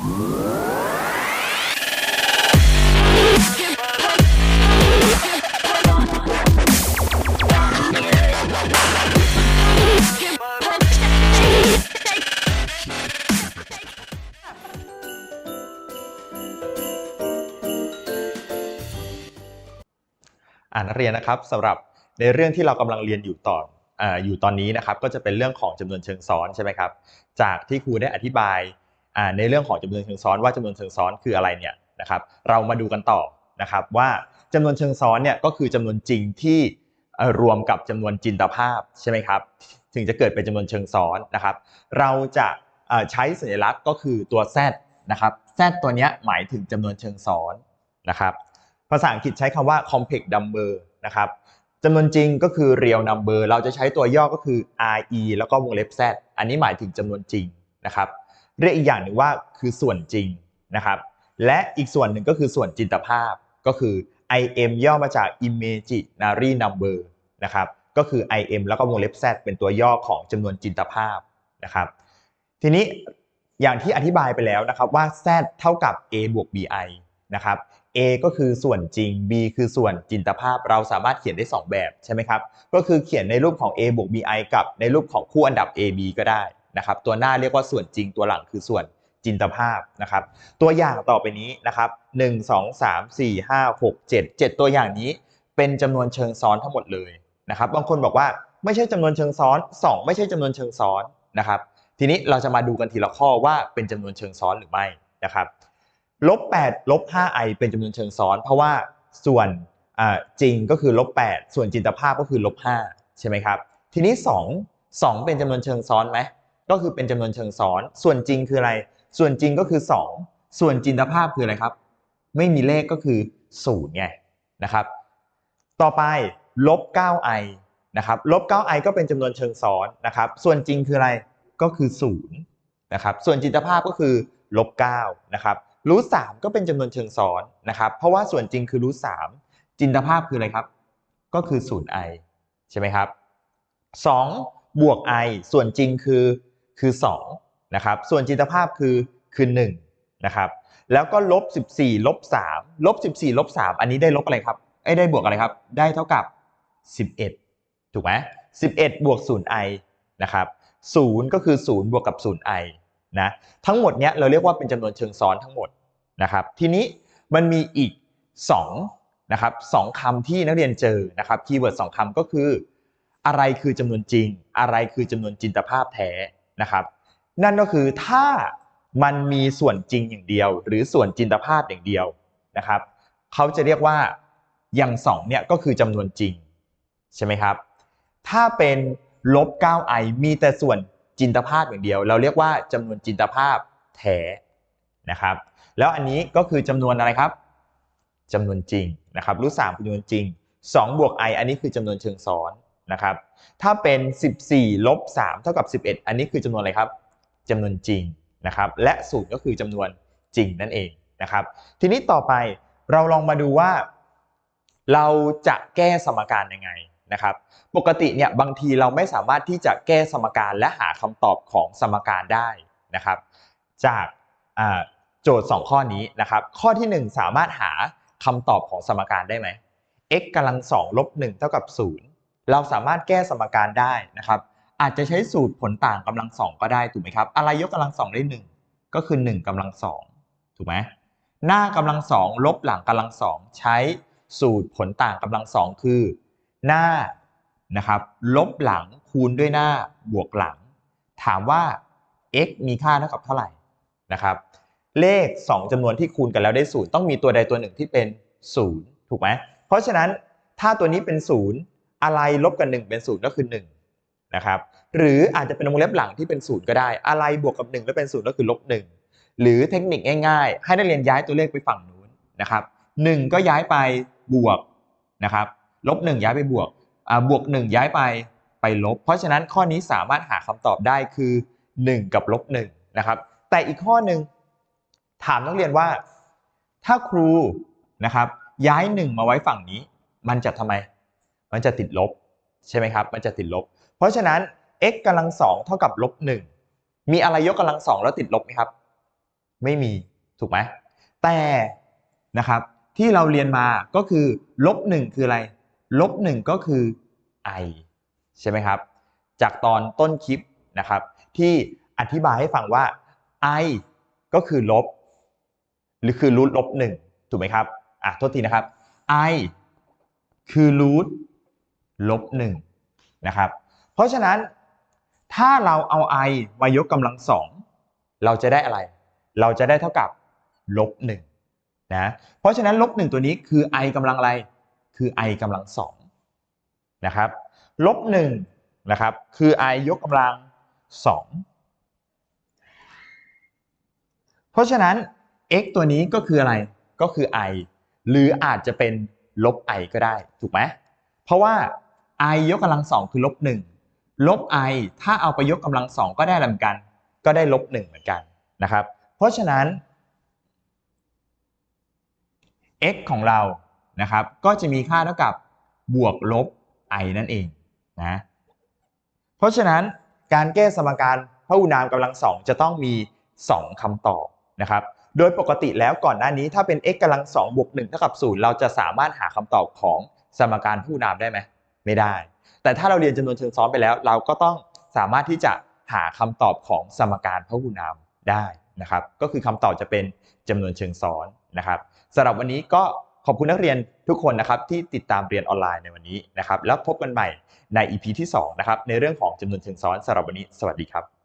อ่านนักเรียนนะครับสำหรับในเรื่องที่เรากำลังเรียนอยู่ต่ออ่าอยู่ตอนนี้นะครับก็จะเป็นเรื่องของจำนวนเชิงซ้อนใช่ไหมครับจากที่ครูได้อธิบาย ในเรื่องของจำนวนเชิงซ้อนว่าจำนวนเชิงซ้อนคืออะไรเนี่ยนะครับเรามาดูกันต่อนะครับว่าจำนวนเชิงซ้อนเนี่ยก็คือจำนวนจริงที่รวมกับจำนวนจินตภาพใช่ไหมครับถึงจะเกิดเป็นจำนวนเชิงซ้อนนะครับ เราจะใช้สัญลักษณ์ก็คือตัว z นะครับ z ตัวนี้หมายถึงจำนวนเชิงซ้อนนะครับภาษาอังกฤษใช้คำว่า complex number นะครับจำนวนจริงก็คือ real number เราจะใช้ตัวย่อก็คือ re แล้วก็วงเล็บ z อันนี้หมายถึงจำนวนจริงนะครับ เรียกอีกอย่างหนึ่งว่าคือส่วนจริงนะครับ และอีกส่วนหนึ่งก็คือส่วนจินตภาพก็คือ im ย่อมาจาก imaginary number นะครับก็คือ im แล้วก็วงเล็บ z เป็นตัวย่อของจำนวนจินตภาพนะครับ ทีนี้อย่างที่อธิบายไปแล้วนะครับว่า z เท่ากับ a บวก bi นะครับ A ก็คือส่วนจริง B คือส่วนจินตภาพเราสามารถเขียนได้ 2 แบบใช่ไหมครับ ก็คือเขียนในรูปของ A บวก BI กับในรูปของคู่อันดับ AB ก็ได้ นะครับตัวหน้าเรียกว่าส่วนจริงตัวหลังคือส่วนจินตภาพนะครับ ตัวอย่างต่อไปนี้นะครับ1 2 3 4 5 6 7 7 ตัวอย่างนี้เป็นจำนวนเชิงซ้อนทั้งหมดเลยนะครับ บางคนบอกว่าไม่ใช่จำนวนเชิงซ้อน 2 ไม่ใช่จำนวนเชิงซ้อนนะครับ ทีนี้เราจะมาดูกันทีละข้อว่าเป็นจำนวนเชิงซ้อนหรือไม่นะครับลบ8ลบ 5i เป็นจำนวนเชิงซ้อน เพราะว่าส่วนจริงก็คือลบ8ส่วนจินตภาพก็คือลบ5ใช่ไหมครับ ทีนี้ 2 2 เป็นจำนวนเชิงซ้อนไหม ก็คือเป็นจำนวนเชิงซ้อน ส่วนจริงคืออะไร ส่วนจริงก็คือ 2 ส่วนจินตภาพคืออะไรครับ ไม่มีเลขก็คือ0ไงนะครับ ต่อไปลบ 9i นะครับลบ 9i ก็เป็นจำนวนเชิงซ้อนนะครับ ส่วนจริงคืออะไรก็คือ0นะครับ ส่วนจินตภาพก็คือลบ9นะครับรูทสามก็เป็นจำนวนเชิงซ้อนนะครับ เพราะว่าส่วนจริงคือรูทสามจินตภาพคืออะไรครับ ก็คือศูนย์ i ใช่ไหมครับสองบวก i ส่วนจริงคือ คือสองนะครับส่วนจินตภาพคือคือหนึ่งนะครับแล้วก็ลบสิบสี่ลบสามลบสิบสี่ลบสามอันนี้ได้ลบอะไรครับไอ้ได้บวกอะไรครับ ได้เท่ากับสิบเอ็ดถูกไหมสิบเอ็ดบวกศูนย์ i นะครับศูนย์ก็คือศูนย์บวกกับศูนย์ i นะทั้งหมดเนี้ยเราเรียกว่าเป็นจำนวนเชิงซ้อนทั้งหมดนะครับทีนี้มันมีอีก2นะครับสองคำที่นักเรียนเจอนะครับคีย์เวิร์ดสองคำก็คือ อะไรคือจำนวนจริง อะไรคือจำนวนจินตภาพแท้ นะครับ นั่นก็คือถ้ามันมีส่วนจริงอย่างเดียว หรือส่วนจินตภาพอย่างเดียวนะครับเขาจะเรียกว่าอย่างสองเนี่ยก็คือจำนวนจริงใช่ไหมครับ ถ้าเป็นลบ 9i มีแต่ส่วนจินตภาพอย่างเดียว เราเรียกว่าจำนวนจินตภาพแท้นะครับ แล้วอันนี้ก็คือจำนวนอะไรครับจำนวนจริงนะครับรูทสามคือจำนวนจริง2บวก i อันนี้คือจำนวนเชิงซ้อนนะครับ ถ้าเป็น 14 ลบ 3 เท่ากับ 11 อันนี้คือจำนวนอะไรครับจำนวนจริงนะครับ และศูนย์ก็คือจำนวนจริงนั่นเองนะครับ ทีนี้ต่อไปเราลองมาดูว่า เราจะแก้สมการยังไงนะครับ ปกติเนี่ยบางทีเราไม่สามารถที่จะแก้สมการและหาคำตอบของสมการได้นะครับ จากโจทย์ 2 ข้อนี้นะครับ ข้อที่ 1 สามารถหาคำตอบของสมการได้ไหม x กำลัง2ลบ1เท่ากับ0 เราสามารถแก้สมการได้นะครับ อาจจะใช้สูตรผลต่างกำลังสองก็ได้ถูกไหมครับ อะไรยกกำลังสองได้1ก็คือ 1กำลังสองถูกไหมหน้ากำลังสองลบหลังกำลังสองใช้สูตรผลต่างกำลังสองคือ หน้านะครับลบหลังคูณด้วยหน้าบวกหลัง ถามว่า x มีค่าเท่ากับเท่าไหร่นะครับ เลข 2จำนวนที่คูณกันแล้วได้ศูนย์ต้องมีตัวใดตัวหนึ่งที่เป็น 0 ถูกไหมเพราะฉะนั้นถ้าตัวนี้เป็น 0 อะไรลบกัน1เป็น0ก็คือ1นะครับหรืออาจจะเป็นวงเล็บหลังที่เป็น0ก็ได้ อะไรบวกกับ1แล้วเป็น0ก็คือลบ1หรือเทคนิคง่ายๆ ให้นักเรียนย้ายตัวเลขไปฝั่งนู้นนะครับ1ก็ย้ายไปบวกนะครับลบ1ย้ายไปบวกอ่าบวก 1 ย้ายไปไปลบ เพราะฉะนั้นข้อนี้สามารถหาคำตอบได้คือ 1 กับลบ1นะครับแต่อีกข้อหนึ่งถามนักเรียนว่า ถ้าครูนะครับย้าย 1 มาไว้ฝั่งนี้ มันจะทำไม มันจะติดลบใช่ไหมครับ มันจะติดลบ เพราะฉะนั้น x กำลังสองเท่ากับลบ1มีอะไรยกกำลังสองแล้วติดลบไหมครับ ไม่มีถูกไหมแต่นะครับที่เราเรียนมาก็คือลบหนึ่งคืออะไรลบหนึ่งก็คือ i ใช่ไหมครับ จากตอนต้นคลิปนะครับ ที่อธิบายให้ฟังว่า i ก็คือลบ หรือคือรูทลบหนึ่งถูกไหมครับอะโทษทีนะครับ i คือรูท ลบหนึ่งนะครับ เพราะฉะนั้นถ้าเราเอา i มายกกำลังสองเราจะได้อะไร เราจะได้เท่ากับลบหนึ่งนะเพราะฉะนั้นลบหนึ่งตัวนี้คือ i กำลังอะไรคือ i กำลังสองนะครับลบหนึ่งนะครับคือ i ยกกำลังสองเพราะฉะนั้น x ตัวนี้ก็คืออะไรก็คือ i หรืออาจจะเป็นลบ i ก็ได้ถูกไหมเพราะว่า i ยกกำลังสองคือลบหนึ่งลบ i ถ้าเอาไปยกกำลังสองก็ได้เหมือนกัน ก็ได้ลบหนึ่งเหมือนกันนะครับ เพราะฉะนั้น x ของเรานะครับ ก็จะมีค่าเท่ากับบวกลบ i นั่นเองนะเพราะฉะนั้นการแก้สมการพหุนามกำลังสองจะต้องมี 2คำตอบนะครับ โดยปกติแล้วก่อนหน้านี้ถ้าเป็น x กำลังสองบวก1เท่ากับ0เราจะสามารถหาคำตอบของสมการพหุนามได้ไหม ไม่ได้ แต่ถ้าเราเรียนจำนวนเชิงซ้อนไปแล้ว เราก็ต้องสามารถที่จะหาคำตอบของสมการพหุนามได้นะครับ ก็คือคำตอบจะเป็นจำนวนเชิงซ้อนนะครับสำหรับวันนี้ก็ขอบคุณนักเรียนทุกคนนะครับที่ติดตามเรียนออนไลน์ในวันนี้นะครับ แล้วพบกันใหม่ใน EP ที่2นะครับในเรื่องของจำนวนเชิงซ้อนสำหรับวันนี้ สวัสดีครับ